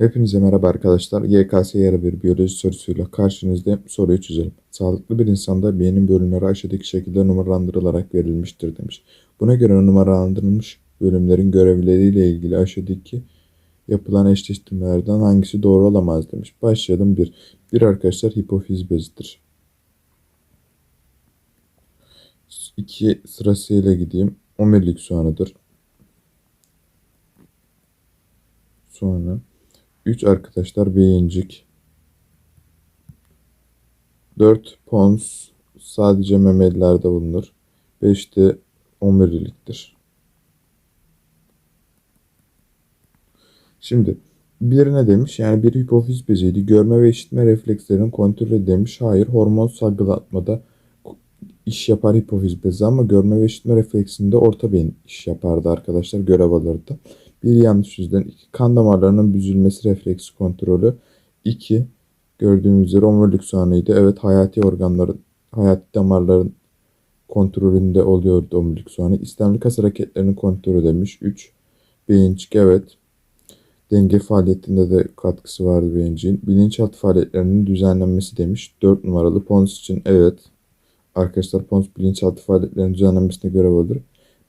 Hepinize merhaba arkadaşlar. YKS yarı bir biyoloji sorusuyla karşınızdayım. Soruyu çözelim. Sağlıklı bir insanda beynin bölümleri aşağıdaki şekilde numaralandırılarak verilmiştir demiş. Buna göre numaralandırılmış bölümlerin görevleriyle ilgili aşağıdaki yapılan eşleştirmelerden hangisi doğru olamaz demiş. Başlayalım bir. Bir arkadaşlar hipofiz bezidir. İki sırasıyla gideyim. Omurilik soğanıdır. Sonra 3 arkadaşlar beyincik. 4 pons sadece memelilerde bulunur. 5 de omuriliktir. Şimdi bir ne demiş? Yani bir hipofiz beziydi. Görme ve işitme reflekslerinin kontrolü demiş. Hayır hormon salgılatmada iş yapar hipofiz bezi ama görme ve işitme refleksinde orta beyin iş yapardı arkadaşlar. Görev alırdı. Bir yanlış yüzden iki kan damarlarının büzülmesi refleksi kontrolü. 2 gördüğümüz üzere omurilik soğanıydı. Evet hayati organların, hayati damarların kontrolünde oluyordu omurilik soğanı. İstemli kas hareketlerinin kontrolü demiş. 3 beyincik evet. Denge faaliyetinde de katkısı vardı beyinciğin. Bilinçaltı faaliyetlerinin düzenlenmesi demiş. 4 numaralı Pons için evet. Arkadaşlar Pons bilinçaltı faaliyetlerinin düzenlenmesine görev alır.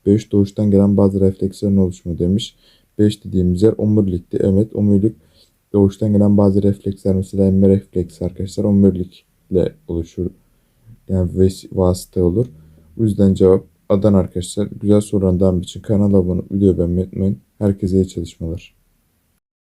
5 doğuştan gelen bazı reflekslerin oluşumu demiş. 5 dediğimiz yer omurilikti. Evet omurilik doğuştan gelen bazı refleksler mesela emme refleksi arkadaşlar omurilikle oluşur. Yani vasıta olur. Bu yüzden cevap Adana arkadaşlar. Güzel sorulardan devam için kanala abone video beğenmeyi unutmayın. Herkese iyi çalışmalar.